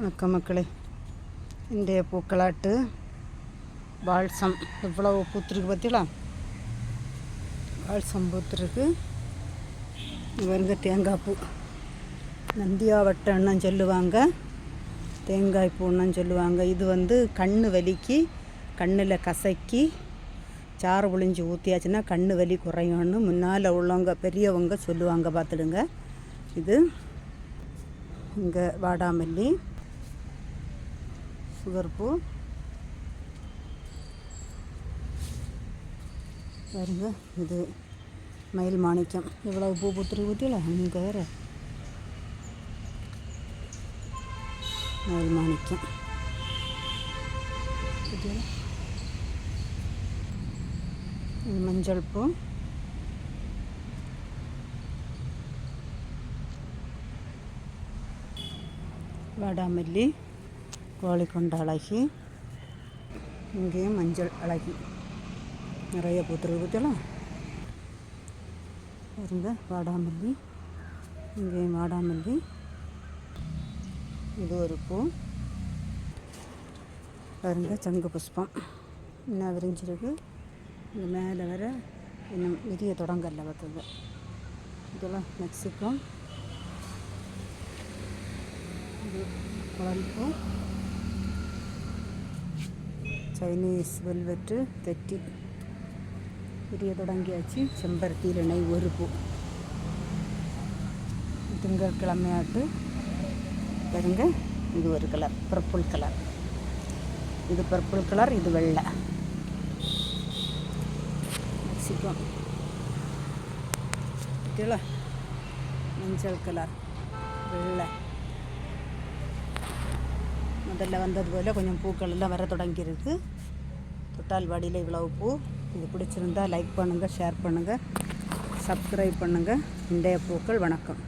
வணக்கம் மக்களே. இன்றைய பூக்களாட்டு பால்சம். எவ்வளவு பூத்துருக்கு பார்த்தீங்களா? பால்சம் பூத்துருக்கு. இவருங்க தேங்காய் பூ. நந்தியாவட்டம்னு சொல்லுவாங்க. தேங்காய் பூன்னு சொல்லுவாங்க. இது வந்து கண் வலிக்கு கண்ணில் கசக்கி சாறு புழிஞ்சு ஊற்றியாச்சுன்னா கண் வலி குறையும்னு முன்னால் உள்ளவங்க பெரியவங்க சொல்லுவாங்க பார்த்துடுங்க. இது இங்கே வாடாமல்லி. சுகர் பூ. பாருங்க இது மயில் மாணிக்கம். இவ்வளவு பூ பூத்துரு ஊற்றில இங்கே வேறு. மயில் மாணிக்கம். இது மஞ்சள் பூ. வாடாமல்லி. கோழி கொண்ட அழகி இங்கேயும் மஞ்சள் அழகி. நிறைய பூத்துருக்கு பற்றியலாம் இருந்த வாடாமல்லி. இங்கேயும் வாடாமல்லி. இது ஒரு பூ. பாருங்க சங்கு புஷ்பம். இன்னும் விரிஞ்சிருக்கு? இந்த மேலே வர இன்னும் விரிய தொடங்கல பார்த்தது இதெல்லாம் மெக்சிகோ. இது குழல் ചൈനീസ് വെൽവെറ്റ് തെറ്റി വിരിയ തുടങ്ങിയാച്ച് ചെമ്പരത്തിയിലിണ ഒരു പൂ തിങ്കക്കിളമയായിട്ട് വരുങ്ക இது ஒரு கலர் பர்பிள் கலர் இது பர்பிள் கலர் இது வெள்ளை. வச்சுக்கோம் ஓகேங்களா மஞ்சள் கலர் வெள்ளை. முதல்ல வந்தது போல் கொஞ்சம் பூக்கள் எல்லாம் வர தொடங்கியிருக்கு. தொட்டால்வாடியில் இவ்வளவு பூ. இது பிடிச்சிருந்தா லைக் பண்ணுங்கள் ஷேர் பண்ணுங்கள் சப்ஸ்கிரைப் பண்ணுங்கள் இன்றைய பூக்கள் வணக்கம்.